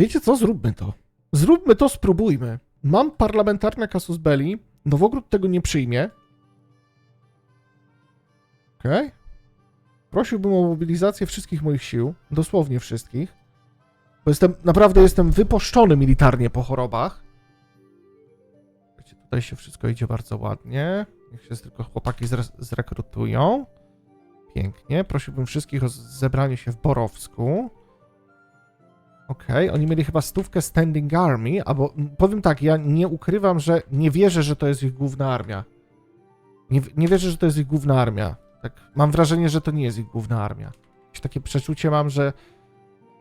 Wiecie co? Zróbmy to. Zróbmy to, spróbujmy. Mam parlamentarne kasus belli. Nowogród tego nie przyjmie. Okej. Prosiłbym o mobilizację wszystkich moich sił. Dosłownie wszystkich. Bo jestem, naprawdę jestem wypuszczony militarnie po chorobach. Wiecie, tutaj się wszystko idzie bardzo ładnie. Niech się tylko chłopaki zre- zrekrutują. Pięknie. Prosiłbym wszystkich o zebranie się w Borowsku. Okej, oni mieli chyba stówkę Standing Army, albo powiem tak, ja nie ukrywam, że nie wierzę, że to jest ich główna armia. Nie, nie wierzę, że to jest ich główna armia. Tak, mam wrażenie, że to nie jest ich główna armia. Jakieś takie przeczucie mam, że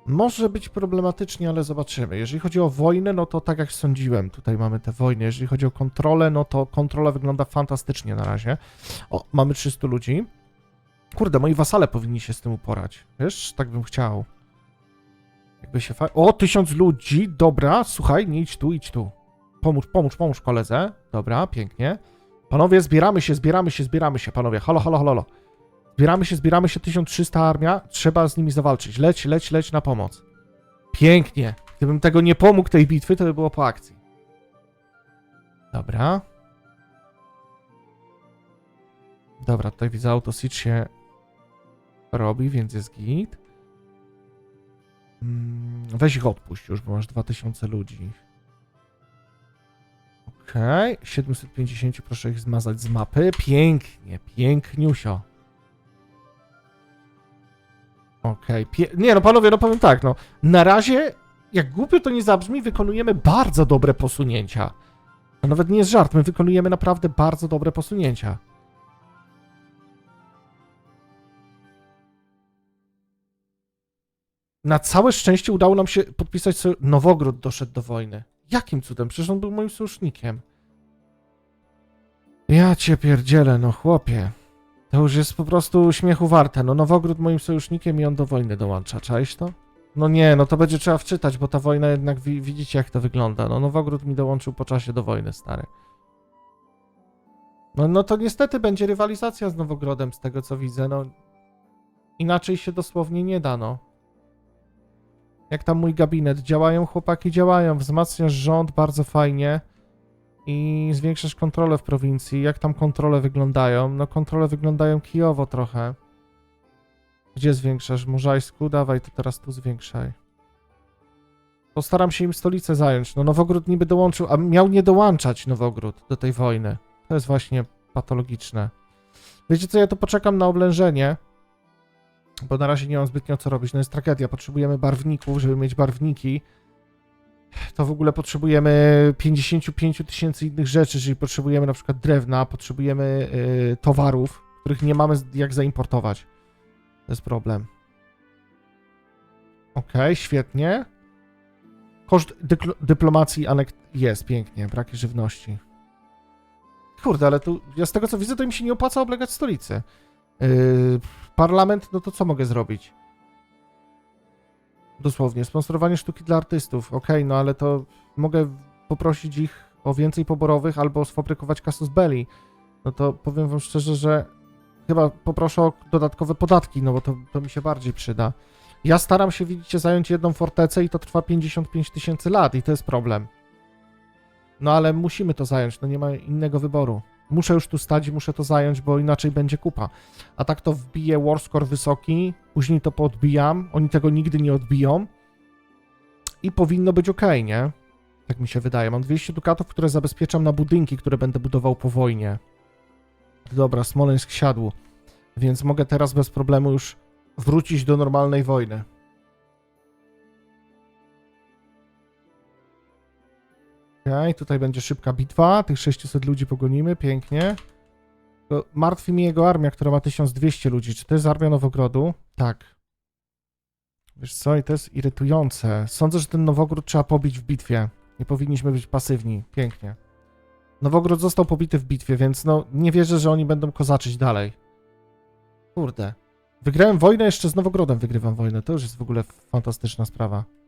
może być problematycznie, ale zobaczymy. Jeżeli chodzi o wojnę, no to tak jak sądziłem, tutaj mamy te wojny. Jeżeli chodzi o kontrolę, no to kontrola wygląda fantastycznie na razie. O, mamy 300 ludzi. Kurde, moi wasale powinni się z tym uporać. Wiesz, tak bym chciał. Jakby się fa... O, tysiąc ludzi, dobra, słuchaj, nie idź tu, idź tu. Pomóż, pomóż, pomóż koledze. Dobra, pięknie. Panowie, zbieramy się, zbieramy się, zbieramy się, panowie. Halo, halo, halo. Zbieramy się, zbieramy się, 1300 armia, trzeba z nimi zawalczyć. Leć, leć, leć na pomoc. Pięknie. Gdybym tego nie pomógł tej bitwy, to by było po akcji. Dobra. Dobra, tutaj widzę autosit się robi, więc jest git. Mm, Weź ich odpuść już, bo masz 2000 ludzi. Okej, 750 proszę ich zmazać z mapy. Pięknie, piękniusio. Okej, pie- nie no panowie, no powiem tak, no. Na razie, jak głupio to nie zabrzmi, wykonujemy bardzo dobre posunięcia. To nawet nie jest żart, my wykonujemy naprawdę bardzo dobre posunięcia. Na całe szczęście udało nam się podpisać sobie. Nowogród doszedł do wojny. Jakim cudem? Przecież on był moim sojusznikiem. Ja cię pierdzielę, no chłopie. To już jest po prostu śmiechu warte. No Nowogród moim sojusznikiem i on do wojny dołącza. Czaisz to? No nie, no to będzie trzeba wczytać, bo ta wojna jednak wi widzicie jak to wygląda. No Nowogród mi dołączył po czasie do wojny, stary. No, no to niestety będzie rywalizacja z Nowogrodem, z tego co widzę. No inaczej się dosłownie nie da, no. Jak tam mój gabinet? Działają chłopaki, działają. Wzmacniasz rząd bardzo fajnie i zwiększasz kontrolę w prowincji. Jak tam kontrole wyglądają? No kontrole wyglądają kijowo trochę. Gdzie zwiększasz? Murzajsku? Dawaj, to teraz tu zwiększaj. Postaram się im stolicę zająć. No Nowogród niby dołączył, a miał nie dołączać Nowogród do tej wojny. To jest właśnie patologiczne. Wiecie co, ja tu poczekam na oblężenie, bo na razie nie mam zbytnio co robić. No jest tragedia, potrzebujemy barwników, żeby mieć barwniki. To w ogóle potrzebujemy 55 tysięcy innych rzeczy, czyli potrzebujemy na przykład drewna, potrzebujemy y, towarów, których nie mamy jak zaimportować. To jest problem. Okej, świetnie. Koszt dyplomacji anek jest, pięknie, braki żywności. Kurde, ale tu, ja z tego co widzę, to im się nie opłaca oblegać stolicy. Yy, parlament, no to co mogę zrobić? Dosłownie, sponsorowanie sztuki dla artystów. Okej, no ale to mogę poprosić ich o więcej poborowych albo sfabrykować kasus belli. No to powiem wam szczerze, że chyba poproszę o dodatkowe podatki, no bo to, to mi się bardziej przyda. Ja staram się, widzicie, zająć jedną fortecę i to trwa 55 tysięcy lat i to jest problem. No ale musimy to zająć, no nie ma innego wyboru. Muszę już tu stać muszę to zająć, bo inaczej będzie kupa. A tak to wbiję warscore wysoki, później to poodbijam, oni tego nigdy nie odbiją i powinno być ok, nie? Tak mi się wydaje. Mam 200 dukatów, które zabezpieczam na budynki, które będę budował po wojnie. Dobra, Smoleńsk siadł, więc mogę teraz bez problemu już wrócić do normalnej wojny. Okej, tutaj będzie szybka bitwa, tych 600 ludzi pogonimy, pięknie. Martwi mnie jego armia, która ma 1200 ludzi. Czy to jest armia Nowogrodu? Tak. Wiesz co, i to jest irytujące. Sądzę, że ten Nowogród trzeba pobić w bitwie. Nie powinniśmy być pasywni. Pięknie. Nowogród został pobity w bitwie, więc no nie wierzę, że oni będą kozaczyć dalej. Kurde. Wygrałem wojnę, jeszcze z Nowogrodem wygrywam wojnę. To już jest w ogóle fantastyczna sprawa.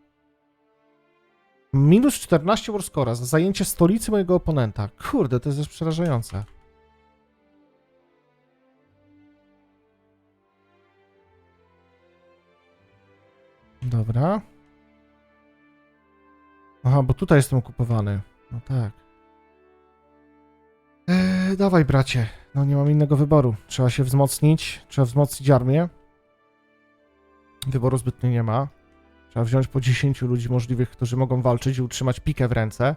Minus 14 warscora za zajęcie stolicy mojego oponenta. Kurde, to jest już przerażające. Dobra. Aha, bo tutaj jestem okupowany. No tak. Eee, dawaj, bracie. No nie mam innego wyboru. Trzeba się wzmocnić. Trzeba wzmocnić armię. Wyboru zbytnio nie ma. Trzeba wziąć po 10 ludzi możliwych, którzy mogą walczyć i utrzymać pikę w ręce.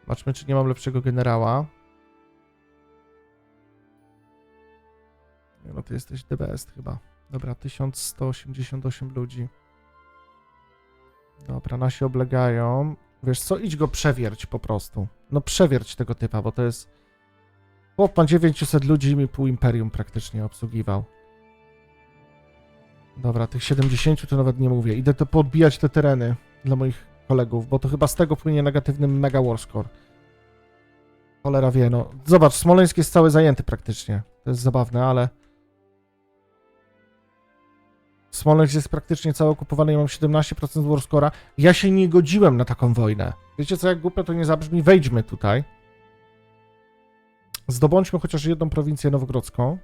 Zobaczmy, czy nie mam lepszego generała. No ty jesteś best chyba. Dobra, 1188 ludzi. Dobra, nasi oblegają. Wiesz co, idź go przewierć po prostu. No przewierć tego typa, bo to jest... Chłop ma 900 ludzi i mi pół imperium praktycznie obsługiwał. Dobra, tych 70 to nawet nie mówię. Idę to podbijać te tereny dla moich kolegów, bo to chyba z tego płynie negatywny mega warscore. Cholera wie, no. Zobacz, Smoleńsk jest cały zajęty praktycznie. To jest zabawne, ale... Smoleńsk jest praktycznie cały okupowany, ja mam 17% warscora. Ja się nie godziłem na taką wojnę. Wiecie co, jak głupio to nie zabrzmi, wejdźmy tutaj. Zdobądźmy chociaż jedną prowincję nowogrodzką.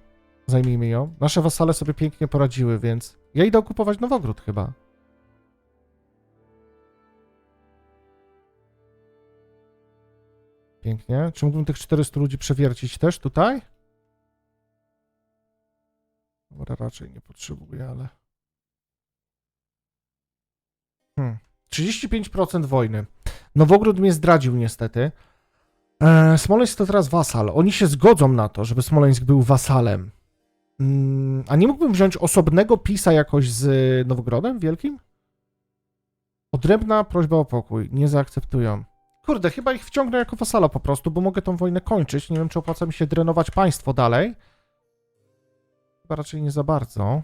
Zajmijmy ją. Nasze wasale sobie pięknie poradziły, więc ja idę okupować Nowogród chyba. Pięknie. Czy mógłbym tych 400 ludzi przewiercić też tutaj? Dobra, raczej nie potrzebuję, ale... Hmm. 35% wojny. Nowogród mnie zdradził niestety. E, Smoleńsk to teraz wasal. Oni się zgodzą na to, żeby Smoleńsk był wasalem. Mm, a nie mógłbym wziąć osobnego pisa jakoś z Nowogrodem Wielkim? Odrębna prośba o pokój. Nie zaakceptują. Kurde, chyba ich wciągnę jako wasala po prostu, bo mogę tą wojnę kończyć. Nie wiem, czy opłaca mi się drenować państwo dalej. Chyba raczej nie za bardzo.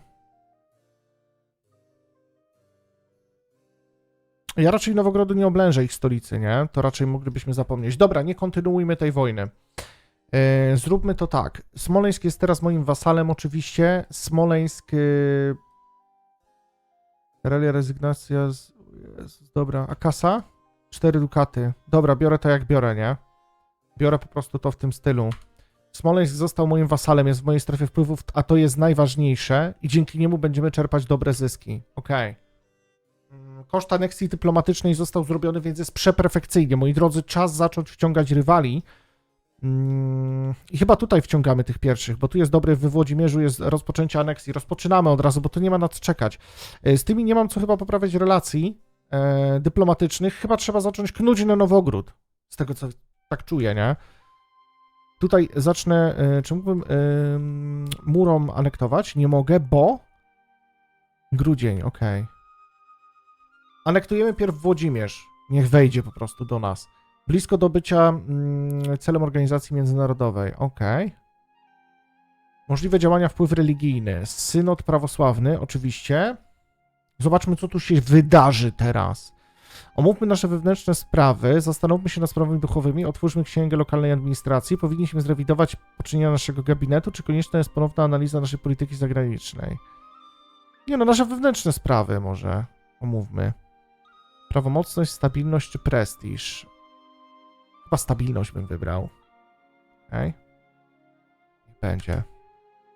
Ja raczej Nowogrodu nie oblężę ich stolicy, nie? To raczej moglibyśmy zapomnieć. Dobra, nie kontynuujmy tej wojny. E, zróbmy to tak. Smoleńsk jest teraz moim wasalem, oczywiście. Smoleńsk. Yy... Relia rezygnacja. Z... Jezus, dobra. A kasa? Cztery dukaty. Dobra, biorę to jak biorę, nie? Biorę po prostu to w tym stylu. Smoleńsk został moim wasalem, jest w mojej strefie wpływów, a to jest najważniejsze i dzięki niemu będziemy czerpać dobre zyski. Okej. Mm, Koszt aneksji dyplomatycznej został zrobiony, więc jest przeperfekcyjnie. Moi drodzy, czas zacząć wciągać rywali. Mm, I chyba tutaj wciągamy tych pierwszych, bo tu jest dobry w Włodzimierzu, jest rozpoczęcie aneksji. Rozpoczynamy od razu, bo tu nie ma na co czekać. E, Z tymi nie mam co chyba poprawiać relacji e, dyplomatycznych. Chyba trzeba zacząć knuć na Nowogród. Z tego co tak czuję, nie? Tutaj zacznę. E, czy mógłbym em, murom anektować? Nie mogę, bo. Grudzień, okej. Anektujemy pierw Włodzimierz. Niech wejdzie po prostu do nas. Blisko do bycia mm, celem organizacji międzynarodowej. Okej. Możliwe działania wpływ religijny. Synod prawosławny, oczywiście. Zobaczmy, co tu się wydarzy teraz. Omówmy nasze wewnętrzne sprawy, zastanówmy się nad sprawami duchowymi, otwórzmy księgę lokalnej administracji. Powinniśmy zrewidować poczynienia naszego gabinetu, czy konieczna jest ponowna analiza naszej polityki zagranicznej? Nie no, nasze wewnętrzne sprawy może omówmy. Prawomocność, stabilność czy prestiż? Chyba stabilność bym wybrał. Okej. Niech Będzie.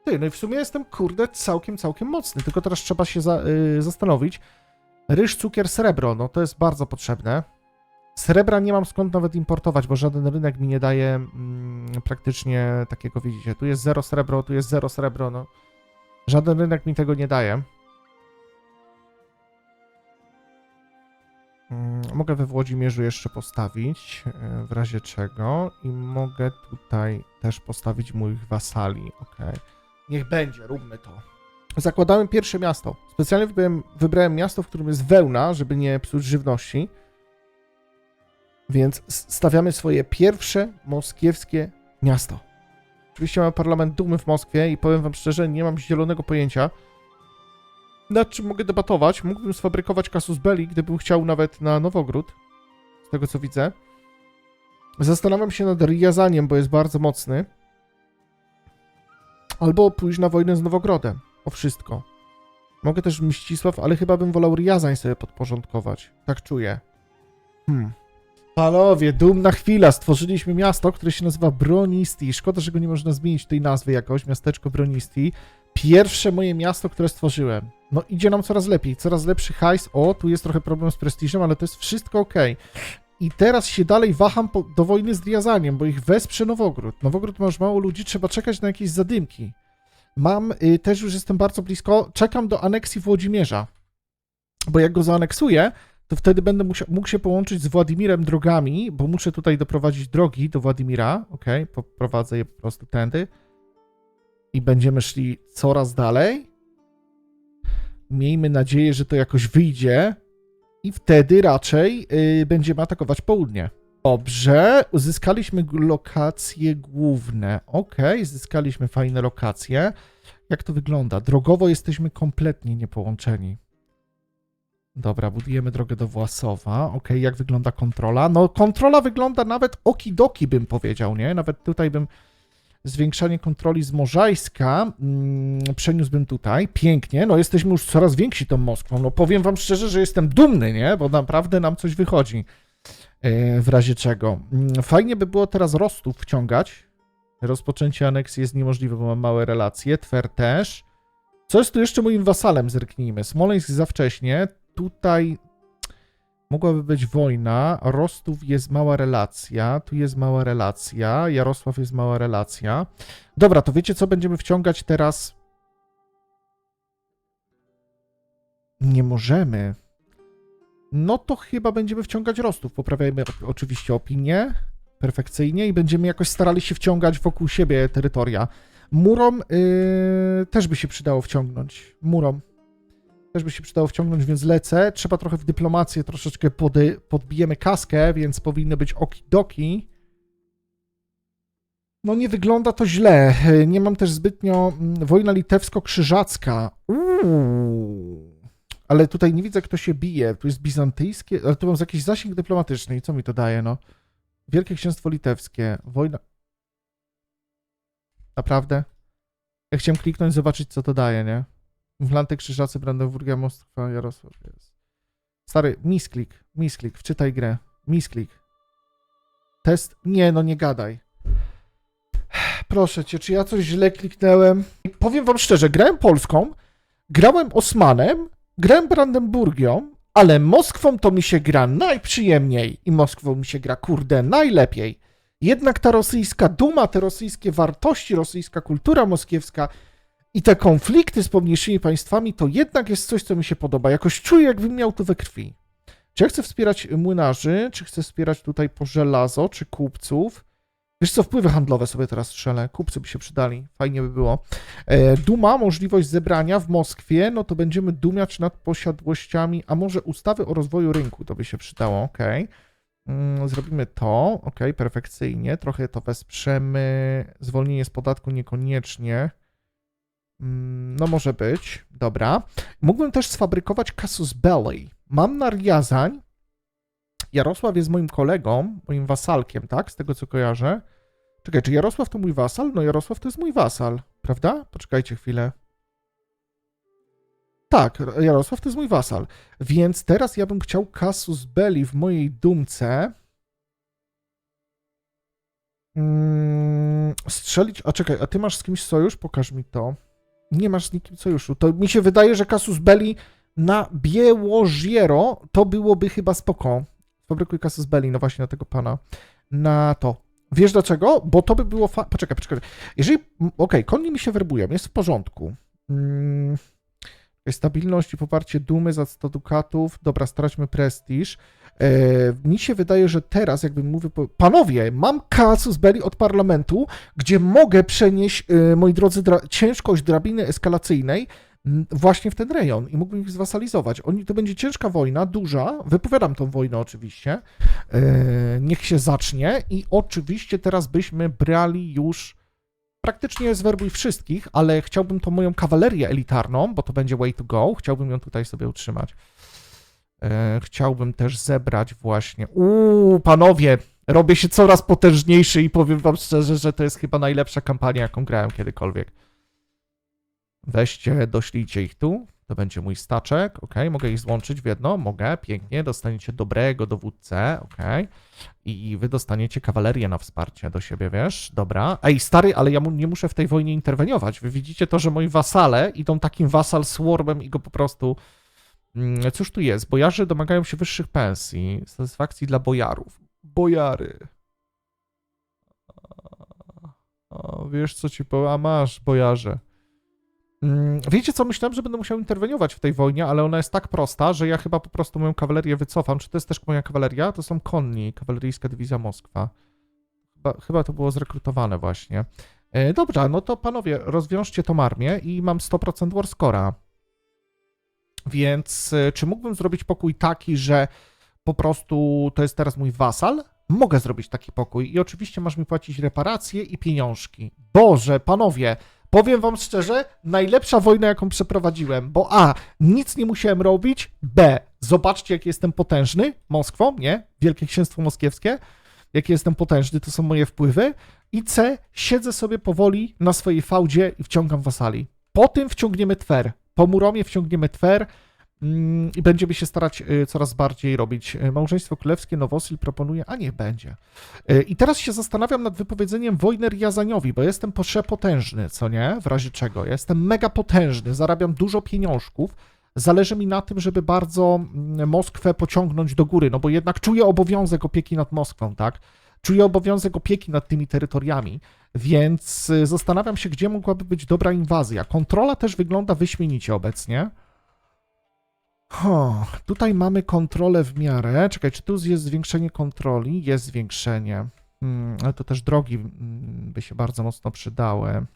Ty, no i w sumie jestem, kurde, całkiem, całkiem mocny. Tylko teraz trzeba się za, y, zastanowić. Ryż, cukier, srebro, no to jest bardzo potrzebne. Srebra nie mam skąd nawet importować, bo żaden rynek mi nie daje mm, praktycznie takiego, widzicie, tu jest zero srebro, tu jest zero srebro, no. Żaden rynek mi tego nie daje. Mogę we Włodzimierzu jeszcze postawić, e, w razie czego. I mogę tutaj też postawić moich wasali, ok. Niech będzie, róbmy to. Zakładałem pierwsze miasto. Specjalnie wybrałem, wybrałem miasto, w którym jest wełna, żeby nie psuć żywności. Więc stawiamy swoje pierwsze moskiewskie miasto. Oczywiście mamy parlament dumy w Moskwie i powiem wam szczerze, nie mam zielonego pojęcia, nad czym mogę debatować. Mógłbym sfabrykować kasus belli, gdybym chciał nawet na Nowogród, z tego co widzę. Zastanawiam się nad Riazaniem, bo jest bardzo mocny. Albo pójść na wojnę z Nowogrodem. O wszystko. Mogę też Mścisław, ale chyba bym wolał Riazań sobie podporządkować. Tak czuję. Hmm. Panowie, dumna chwila. Stworzyliśmy miasto, które się nazywa Bronisti. Szkoda, że go nie można zmienić tej nazwy jakoś. Miasteczko Bronisti. Pierwsze moje miasto, które stworzyłem. No idzie nam coraz lepiej, coraz lepszy hajs. O, tu jest trochę problem z prestiżem, ale to jest wszystko ok. I teraz się dalej waham po, do wojny z Driazaniem, bo ich wesprze Nowogród. Nowogród ma już mało ludzi, trzeba czekać na jakieś zadymki. Mam, y, też już jestem bardzo blisko, czekam do aneksji Włodzimierza. Bo jak go zaaneksuję, to wtedy będę musiał, mógł się połączyć z Władimirem drogami, bo muszę tutaj doprowadzić drogi do Władimira. Ok, poprowadzę je po prostu tędy. I będziemy szli coraz dalej. Miejmy nadzieję, że to jakoś wyjdzie. I wtedy raczej y, będziemy atakować południe. Dobrze, uzyskaliśmy lokacje główne. Ok, zyskaliśmy fajne lokacje. Jak to wygląda? Drogowo jesteśmy kompletnie niepołączeni. Dobra, budujemy drogę do Własowa. Ok, jak wygląda kontrola? No, kontrola wygląda nawet okidoki, bym powiedział, nie? Nawet tutaj bym zwiększanie kontroli z Możajska mm, przeniósłbym tutaj. Pięknie. No, jesteśmy już coraz więksi tą Moskwą. No, powiem wam szczerze, że jestem dumny, nie? Bo naprawdę nam coś wychodzi. E, w razie czego. Mm, Fajnie by było teraz Rostów wciągać. Rozpoczęcie aneksji jest niemożliwe, bo mam małe relacje. Twer też. Co jest tu jeszcze moim wasalem? Zerknijmy. Smoleńsk za wcześnie. Tutaj mogłaby być wojna. Rostów jest mała relacja. Tu jest mała relacja. Jarosław jest mała relacja. Dobra, to wiecie co będziemy wciągać teraz? Nie możemy. No to chyba będziemy wciągać Rostów. Poprawiajmy oczywiście opinię perfekcyjnie i będziemy jakoś starali się wciągać wokół siebie terytoria. Murom yy, też by się przydało wciągnąć. Murom też by się przydało wciągnąć, więc lecę. Trzeba trochę w dyplomację, troszeczkę pody, podbijemy kaskę, więc powinny być okidoki. No nie wygląda to źle. Nie mam też zbytnio... mm, Wojna litewsko-krzyżacka. Ale tutaj nie widzę, kto się bije. Tu jest bizantyjskie, ale tu mam jakiś zasięg dyplomatyczny i co mi to daje, no? Wielkie Księstwo Litewskie, wojna... Naprawdę? Ja chciałem kliknąć, zobaczyć, co to daje, nie? Wlanty, Krzyżacy, Brandenburgia, Moskwa, Jarosław jest. Stary, misklik, misklik, wczytaj grę. Misklik. Test? Nie, no nie gadaj. Proszę cię, czy ja coś źle kliknąłem? Powiem wam szczerze, grałem Polską, grałem Osmanem, grałem Brandenburgią, ale Moskwą to mi się gra najprzyjemniej i Moskwą mi się gra, kurde, najlepiej. Jednak ta rosyjska duma, te rosyjskie wartości, rosyjska kultura moskiewska i te konflikty z pomniejszymi państwami to jednak jest coś, co mi się podoba. Jakoś czuję, jakbym miał to we krwi. Czy ja chcę wspierać młynarzy, czy chcę wspierać tutaj po żelazo, czy kupców? Wiesz co, wpływy handlowe sobie teraz strzelę. Kupcy by się przydali, fajnie by było. E, Duma, możliwość zebrania w Moskwie, no to będziemy dumiać nad posiadłościami, a może ustawy o rozwoju rynku, to by się przydało, ok. Mm, Zrobimy to, ok, perfekcyjnie. Trochę to wesprzemy. Zwolnienie z podatku niekoniecznie. Mm, No może być, dobra. Mógłbym też sfabrykować casus belli. Mam na Riazań. Jarosław jest moim kolegą, moim wasalkiem, tak? Z tego co kojarzę. Czekaj, czy Jarosław to mój wasal? No Jarosław to jest mój wasal, prawda? Poczekajcie chwilę. Tak, Jarosław to jest mój wasal. Więc teraz ja bym chciał casus belli w mojej dumce. Mm, strzelić. A czekaj, a ty masz z kimś sojusz? Pokaż mi to. Nie masz z nikim sojuszu. To mi się wydaje, że casus belli na Biełożiero to byłoby chyba spoko. Fabrykuj casus belli, no właśnie na tego pana. Na to. Wiesz dlaczego? Bo to by było fa... Poczekaj, poczekaj. Jeżeli... Okej, konni mi się werbują, jest w porządku. Mm. Stabilność i poparcie dumy za 100 dukatów. Dobra, straćmy prestiż. E, mi się wydaje, że teraz, jakbym mówił, panowie, mam casus belli od parlamentu, gdzie mogę przenieść, e, moi drodzy, dra- ciężkość drabiny eskalacyjnej właśnie w ten rejon i mógłbym ich zwasalizować. Oni, to będzie ciężka wojna, duża, wypowiadam tą wojnę oczywiście, e, niech się zacznie i oczywiście teraz byśmy brali już praktycznie zwerbuj wszystkich, ale chciałbym tą moją kawalerię elitarną, bo to będzie way to go, chciałbym ją tutaj sobie utrzymać. E, chciałbym też zebrać właśnie. Uuu, panowie, robię się coraz potężniejszy i powiem wam szczerze, że to jest chyba najlepsza kampania, jaką grałem kiedykolwiek. Weźcie, doślijcie ich tu. To będzie mój staczek, ok. Mogę ich złączyć w jedno? Mogę, pięknie. Dostaniecie dobrego dowódcę, ok. I wy dostaniecie kawalerię na wsparcie do siebie, wiesz? Dobra. Ej, stary, ale ja mu, nie muszę w tej wojnie interweniować. Wy widzicie to, że moi wasale idą takim wasal swarmem i go po prostu... Mm, Cóż tu jest? Bojarzy domagają się wyższych pensji, satysfakcji dla bojarów. Bojary. O, wiesz co ci powiem? A masz, bojarze. Mm, Wiecie co? Myślałem, że będę musiał interweniować w tej wojnie, ale ona jest tak prosta, że ja chyba po prostu moją kawalerię wycofam. Czy to jest też moja kawaleria? To są konni, kawaleryjska dywizja Moskwa. Chyba, chyba to było zrekrutowane właśnie. E, dobra, no to panowie, rozwiążcie tą armię i mam 100% warscora. Więc e, czy mógłbym zrobić pokój taki, że po prostu to jest teraz mój wasal? Mogę zrobić taki pokój i oczywiście masz mi płacić reparacje i pieniążki. Boże, panowie, powiem wam szczerze, najlepsza wojna, jaką przeprowadziłem, bo A, nic nie musiałem robić, B, zobaczcie, jak jestem potężny, Moskwą, nie? Wielkie Księstwo Moskiewskie, jaki jestem potężny, to są moje wpływy, i C, siedzę sobie powoli na swojej fałdzie i wciągam wasali. Po tym wciągniemy Twer, po Muromie wciągniemy Twer, Mm, i będziemy się starać y, coraz bardziej robić. Y, Małżeństwo Królewskie Nowosil proponuje, a niech będzie. Y, I teraz się zastanawiam nad wypowiedzeniem wojny Riazaniowi, bo jestem przepotężny, co nie? W razie czego. Jestem mega potężny, zarabiam dużo pieniążków. Zależy mi na tym, żeby bardzo mm, Moskwę pociągnąć do góry, no bo jednak czuję obowiązek opieki nad Moskwą, tak? Czuję obowiązek opieki nad tymi terytoriami, więc y, zastanawiam się, gdzie mogłaby być dobra inwazja. Kontrola też wygląda wyśmienicie obecnie. Tutaj mamy kontrolę w miarę. Czekaj, czy tu jest zwiększenie kontroli? Jest zwiększenie. Hmm, ale to też drogi mm, by się bardzo mocno przydały.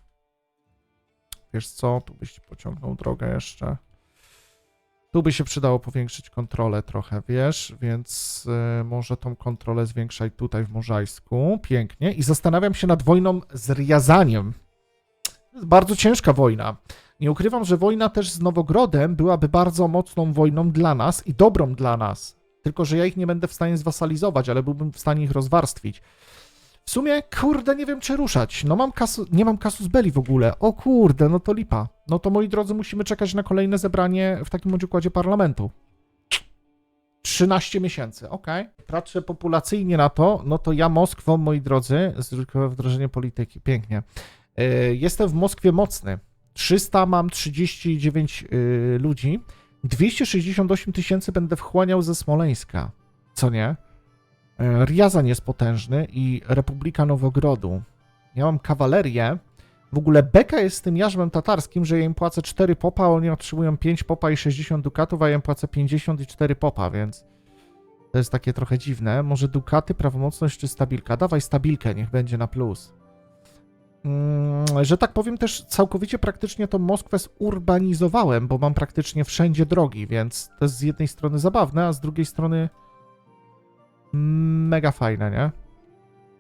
Wiesz co, tu byś pociągnął drogę jeszcze. Tu by się przydało powiększyć kontrolę trochę, wiesz, więc y, może tą kontrolę zwiększaj tutaj w Możajsku. Pięknie. I zastanawiam się nad wojną z Riazaniem. Bardzo ciężka wojna. Nie ukrywam, że wojna też z Nowogrodem byłaby bardzo mocną wojną dla nas i dobrą dla nas. Tylko, że ja ich nie będę w stanie zwasalizować, ale byłbym w stanie ich rozwarstwić. W sumie, kurde, nie wiem, czy ruszać. No mam kasu, nie mam kasus belli w ogóle. O kurde, no to lipa. No to, moi drodzy, musimy czekać na kolejne zebranie w takim bądź układzie parlamentu. 13 miesięcy, okej. Patrzę populacyjnie na to, no to ja Moskwą, moi drodzy, zwykłe wdrożenie polityki, pięknie. Yy, Jestem w Moskwie mocny. 300 mam 39 yy, ludzi. 268 tysięcy będę wchłaniał ze Smoleńska. Co nie? Yy, Riazan jest potężny i Republika Nowogrodu. Ja mam kawalerię. W ogóle beka jest z tym jarzmem tatarskim, że ja im płacę 4 popa, a oni otrzymują 5 popa i 60 dukatów, a ja im płacę 50 i 4 popa, więc to jest takie trochę dziwne. Może dukaty, prawomocność czy stabilka? Dawaj stabilkę, niech będzie na plus. Mm, że tak powiem, też całkowicie praktycznie tą Moskwę zurbanizowałem, bo mam praktycznie wszędzie drogi, więc to jest z jednej strony zabawne, a z drugiej strony mega fajne, nie?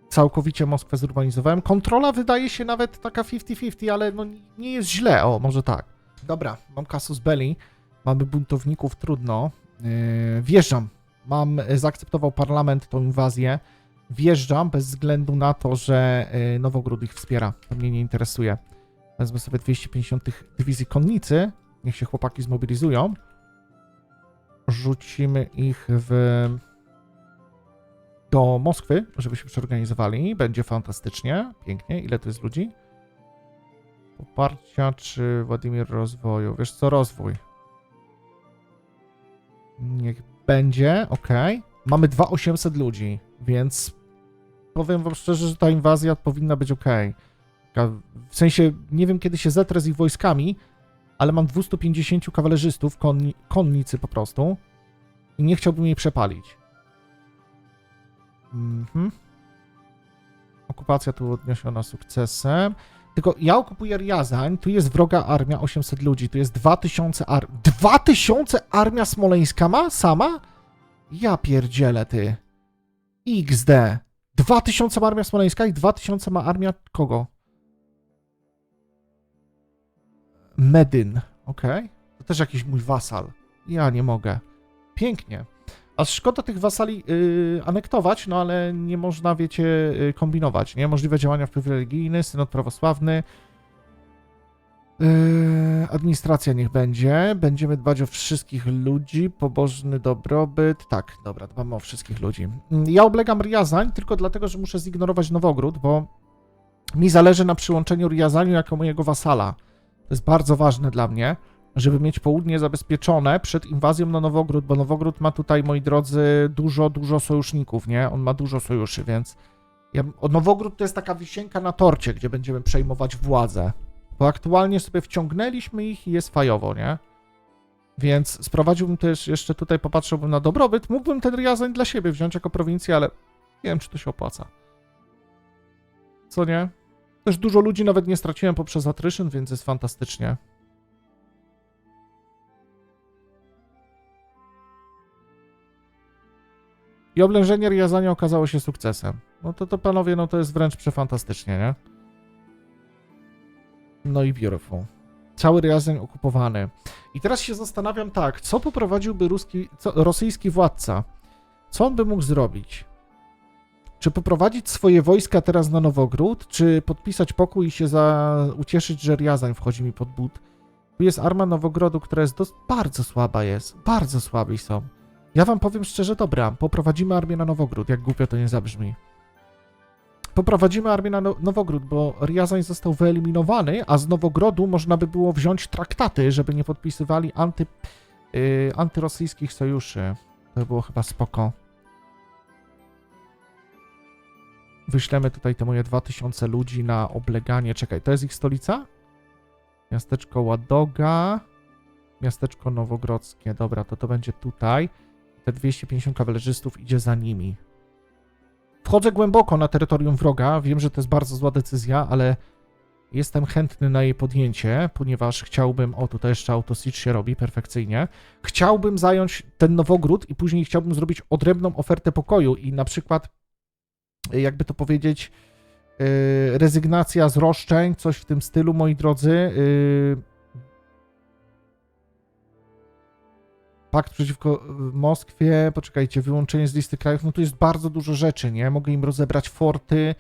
Całkowicie Moskwę zurbanizowałem. Kontrola wydaje się nawet taka 50-50, ale no nie jest źle, o, może tak. Dobra, mam kasus belli, mamy buntowników, trudno. Yy, wjeżdżam. Mam, zaakceptował parlament tą inwazję wjeżdżam bez względu na to, że y, Nowogród ich wspiera. To mnie nie interesuje. Wezmę sobie 250 tych dywizji konnicy. Niech się chłopaki zmobilizują. Rzucimy ich w... do Moskwy, żeby się przeorganizowali. Będzie fantastycznie. Pięknie. Ile to jest ludzi? Poparcia czy Władimir rozwoju? Wiesz co, rozwój. Niech będzie, ok. Mamy 2800 ludzi, więc powiem wam szczerze, że ta inwazja powinna być ok. W sensie, nie wiem kiedy się zetrę z ich wojskami, ale mam 250 kawalerzystów, konni, konnicy po prostu i nie chciałbym jej przepalić. Mhm. Okupacja tu odniesiona sukcesem. Tylko ja okupuję Riazań, tu jest wroga armia, 800 ludzi, tu jest 2000 ar... 2000 armia smoleńska ma? Sama? Ja pierdzielę, ty. XD. 2000 ma armia smoleńska i 2000 ma armia kogo? Medyn. Okej. To też jakiś mój wasal. Ja nie mogę. Pięknie. A szkoda tych wasali yy, anektować, no ale nie można, wiecie, yy, kombinować, nie? Możliwe działania wpływ religijny, synod prawosławny. Yy, administracja niech będzie. Będziemy dbać o wszystkich ludzi. Pobożny dobrobyt. Tak, dobra, dbamy o wszystkich ludzi. Mm, Ja oblegam Riazań tylko dlatego, że muszę zignorować Nowogród, bo mi zależy na przyłączeniu Riazaniu jako mojego wasala. To jest bardzo ważne dla mnie, żeby mieć południe zabezpieczone przed inwazją na Nowogród, bo Nowogród ma tutaj, moi drodzy, dużo, dużo sojuszników, nie? On ma dużo sojuszy, więc ja, Nowogród to jest taka wisienka na torcie, gdzie będziemy przejmować władzę. Bo aktualnie sobie wciągnęliśmy ich i jest fajowo, nie? Więc sprowadziłbym też, jeszcze tutaj popatrzyłbym na dobrobyt. Mógłbym ten Riazań dla siebie wziąć jako prowincję, ale nie wiem, czy to się opłaca. Co nie? Też dużo ludzi nawet nie straciłem poprzez attrition, więc jest fantastycznie. I oblężenie Riazania okazało się sukcesem. No to to panowie, no to jest wręcz przefantastycznie, nie? No i beautiful. Cały Riazań okupowany. I teraz się zastanawiam tak, co poprowadziłby ruski, co, rosyjski władca? Co on by mógł zrobić? Czy poprowadzić swoje wojska teraz na Nowogród, czy podpisać pokój i się za... ucieszyć, że Riazań wchodzi mi pod but? Tu jest arma Nowogrodu, która jest bardzo słaba jest. Bardzo słabi są. Ja wam powiem szczerze, dobra, poprowadzimy armię na Nowogród, jak głupio to nie zabrzmi. Poprowadzimy armię na no Nowogród, bo Riazań został wyeliminowany, a z Nowogrodu można by było wziąć traktaty, żeby nie podpisywali anty, yy, antyrosyjskich sojuszy. To by było chyba spoko. Wyślemy tutaj te moje 2000 ludzi na obleganie. Czekaj, to jest ich stolica? Miasteczko Ładoga. Miasteczko Nowogrodzkie. Dobra, to to będzie tutaj. Te 250 kawalerzystów idzie za nimi. Wchodzę głęboko na terytorium wroga. Wiem, że to jest bardzo zła decyzja, ale jestem chętny na jej podjęcie, ponieważ chciałbym. O, tutaj jeszcze autosiege się robi perfekcyjnie. Chciałbym zająć ten Nowogród i później chciałbym zrobić odrębną ofertę pokoju i na przykład, y, jakby to powiedzieć, yy, rezygnacja z roszczeń, coś w tym stylu, moi drodzy. Pakt przeciwko y, Moskwie, poczekajcie, wyłączenie z listy krajów, no tu jest bardzo dużo rzeczy, nie? Mogę im rozebrać forty,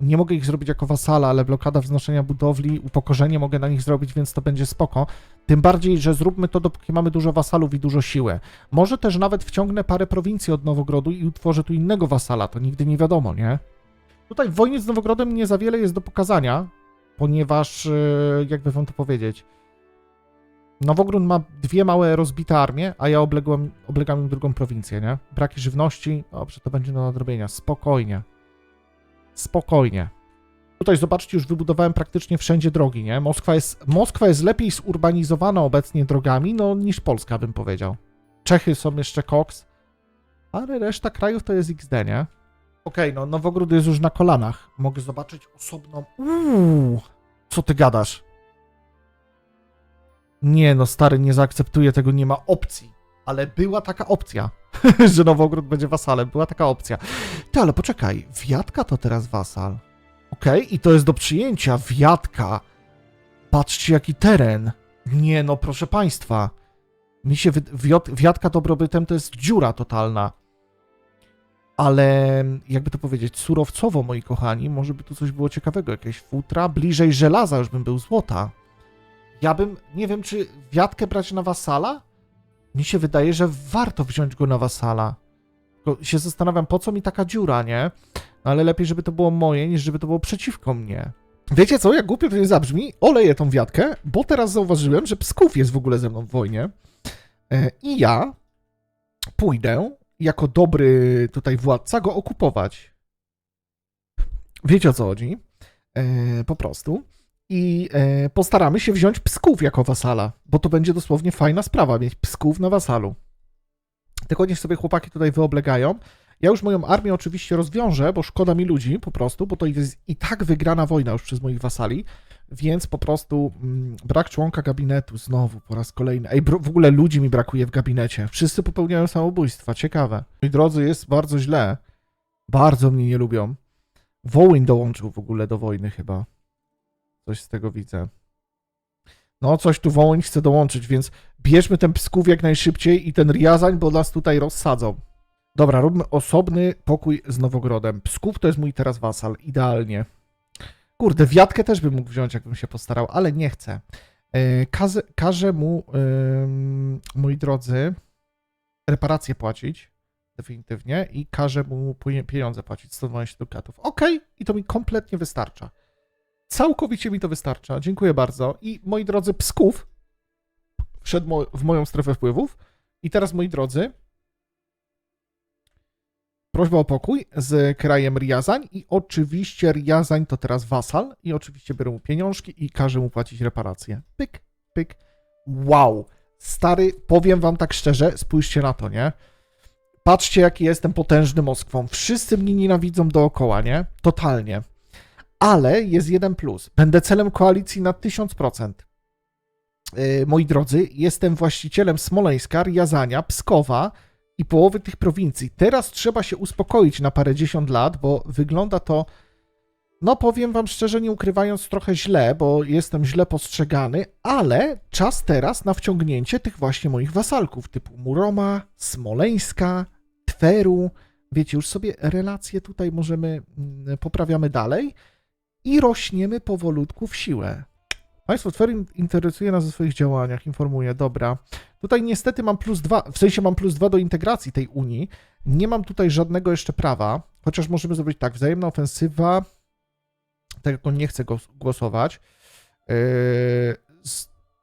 nie mogę ich zrobić jako wasala, ale blokada wznoszenia budowli, upokorzenie mogę na nich zrobić, więc to będzie spoko. Tym bardziej, że zróbmy to, dopóki mamy dużo wasalów i dużo siły. Może też nawet wciągnę parę prowincji od Nowogrodu i utworzę tu innego wasala, to nigdy nie wiadomo, nie? Tutaj w wojnie z Nowogrodem nie za wiele jest do pokazania, ponieważ, yy, jakby wam to powiedzieć, Nowogród ma dwie małe rozbite armie, a ja obległem, oblegam im drugą prowincję, nie? Braki żywności, dobrze, to będzie do nadrobienia. Spokojnie. Spokojnie. Tutaj zobaczcie, już wybudowałem praktycznie wszędzie drogi, nie? Moskwa jest, Moskwa jest lepiej zurbanizowana obecnie drogami, no, niż Polska, bym powiedział. Czechy są jeszcze koks, ale reszta krajów to jest XD, nie? Okej, no, Nowogród jest już na kolanach. Mogę zobaczyć osobną... Uuu, co ty gadasz? Nie, no stary, nie zaakceptuję tego, nie ma opcji. Ale była taka opcja, że Nowogród będzie wasalem. Była taka opcja. Ty, ale poczekaj, Wiatka to teraz wasal. Okej, i to jest do przyjęcia. Wiatka. Patrzcie, jaki teren. Nie, no proszę państwa. Mi się. Wiot... Wiatka dobrobytem to jest dziura totalna. Ale jakby to powiedzieć, surowcowo, moi kochani, może by tu coś było ciekawego. Jakieś futra, bliżej żelaza już bym był złota. Ja bym, nie wiem, czy wiatkę brać na wasala? Mi się wydaje, że warto wziąć go na wasala. Tylko się zastanawiam, po co mi taka dziura, nie? No ale lepiej, żeby to było moje, niż żeby to było przeciwko mnie. Wiecie co, jak głupio to nie zabrzmi, oleję tą wiatkę, bo teraz zauważyłem, że Psków jest w ogóle ze mną w wojnie. E, I ja pójdę, jako dobry tutaj władca, go okupować. Wiecie o co chodzi? E, po prostu i e, postaramy się wziąć Psków jako wasala, bo to będzie dosłownie fajna sprawa mieć Psków na wasalu. Tylko niech sobie chłopaki tutaj wyoblegają. Ja już moją armię oczywiście rozwiążę, bo szkoda mi ludzi po prostu, bo to jest i tak wygrana wojna już przez moich wasali, więc po prostu mm, brak członka gabinetu znowu po raz kolejny. Ej, w ogóle ludzi mi brakuje w gabinecie. Wszyscy popełniają samobójstwa, ciekawe. Moi drodzy, jest bardzo źle. Bardzo mnie nie lubią. Wołyń dołączył w ogóle do wojny chyba. Coś z tego widzę. No, coś tu Wołyń chce dołączyć, więc bierzmy ten Psków jak najszybciej i ten Riazań, bo nas tutaj rozsadzą. Dobra, róbmy osobny pokój z Nowogrodem. Psków to jest mój teraz wasal, idealnie. Kurde, wiatkę też bym mógł wziąć, jakbym się postarał, ale nie chcę. E, Każe, każę mu, ym, moi drodzy, reparacje płacić definitywnie i każę mu pieniądze płacić, 112 dukatów. Okej, i to mi kompletnie wystarcza. Całkowicie mi to wystarcza. Dziękuję bardzo. I moi drodzy, Psków wszedł mo- w moją strefę wpływów. I teraz, moi drodzy, prośba o pokój z krajem Riazań i oczywiście Riazań to teraz wasal i oczywiście biorę mu pieniążki i każę mu płacić reparacje. Pyk, pyk. Wow. Stary, powiem wam tak szczerze, spójrzcie na to, nie? Patrzcie, jaki jestem potężny Moskwą. Wszyscy mnie nienawidzą dookoła, nie? Totalnie. Ale jest jeden plus. Będę celem koalicji na 1000%. Yy, moi drodzy, jestem właścicielem Smoleńska, Riazania, Pskowa i połowy tych prowincji. Teraz trzeba się uspokoić na parędziesiąt lat, bo wygląda to, no powiem wam szczerze, nie ukrywając, trochę źle, bo jestem źle postrzegany, ale czas teraz na wciągnięcie tych właśnie moich wasalków typu Muroma, Smoleńska, Tweru. Wiecie, już sobie relacje tutaj możemy, mm, poprawiamy dalej i rośniemy powolutku w siłę. Państwo Twer in- interesuje nas o swoich działaniach, informuje, dobra. Tutaj niestety mam plus dwa, w sensie mam plus dwa do integracji tej Unii. Nie mam tutaj żadnego jeszcze prawa, chociaż możemy zrobić tak, wzajemna ofensywa, tak jak on nie głos- głosować, yy,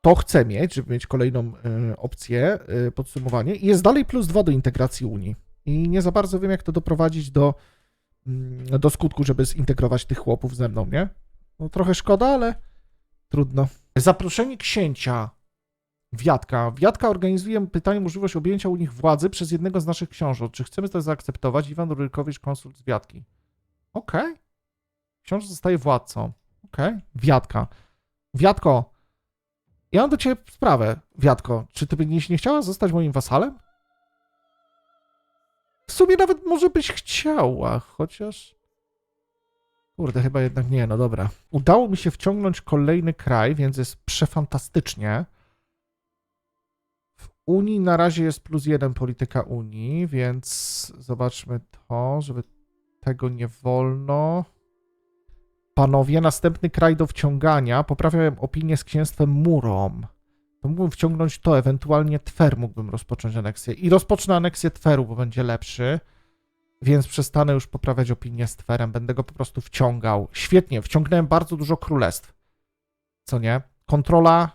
to chcę mieć, żeby mieć kolejną yy, opcję, yy, podsumowanie i jest dalej plus dwa do integracji Unii. I nie za bardzo wiem, jak to doprowadzić do, do skutku, żeby zintegrować tych chłopów ze mną, nie? No trochę szkoda, ale trudno. Zaproszenie księcia Wiatka. Wiatka organizuje pytanie możliwość objęcia u nich władzy przez jednego z naszych książąt. Czy chcemy to zaakceptować? Iwan Rurykowicz, konsult z Wiatki. Okej. Książę zostaje władcą. Okej. Wiatka. Wiatko, ja mam do ciebie sprawę, Wiatko. Czy ty byś nie chciała zostać moim wasalem? W sumie nawet może byś chciała, chociaż... Kurde, chyba jednak nie, no dobra. Udało mi się wciągnąć kolejny kraj, więc jest przefantastycznie. W Unii na razie jest plus jeden polityka Unii, więc zobaczmy to, żeby tego nie wolno. Panowie, następny kraj do wciągania. Poprawiałem opinię z księstwem Murom. To mógłbym wciągnąć to, ewentualnie Twer mógłbym rozpocząć aneksję. I rozpocznę aneksję Tweru, bo będzie lepszy. Więc przestanę już poprawiać opinię z Twerem. Będę go po prostu wciągał. Świetnie, wciągnąłem bardzo dużo królestw. Co nie? Kontrola.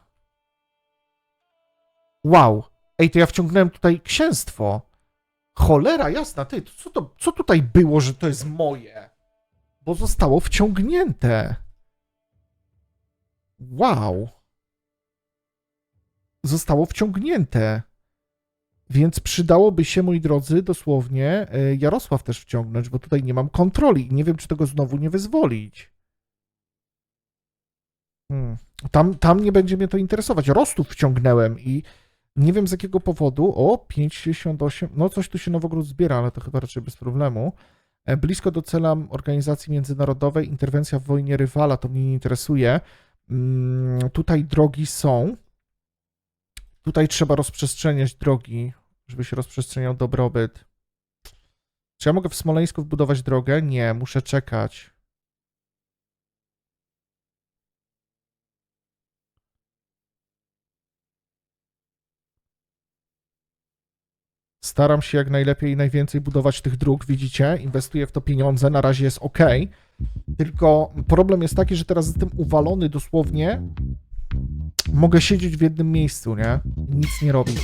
Wow. Ej, to ja wciągnąłem tutaj księstwo. Cholera jasna, ty, co, to, co tutaj było, że to jest moje? Bo zostało wciągnięte. Wow. Zostało wciągnięte. Więc przydałoby się, moi drodzy, dosłownie e, Jarosław też wciągnąć, bo tutaj nie mam kontroli i nie wiem, czy tego znowu nie wyzwolić. Hmm. Tam, tam nie będzie mnie to interesować. Rostów wciągnąłem i nie wiem z jakiego powodu. O, 58. No, coś tu się Nowogród zbiera, ale to chyba raczej bez problemu. E, Blisko docelam organizacji międzynarodowej. Interwencja w wojnie rywala to mnie nie interesuje. Mm, Tutaj drogi są. Tutaj trzeba rozprzestrzeniać drogi, żeby się rozprzestrzeniał dobrobyt. Czy ja mogę w Smoleńsku wbudować drogę? Nie, muszę czekać. Staram się jak najlepiej i najwięcej budować tych dróg, widzicie? Inwestuję w to pieniądze, na razie jest ok. Tylko problem jest taki, że teraz jestem uwalony dosłownie. Mogę siedzieć w jednym miejscu, nie? Nic nie robić.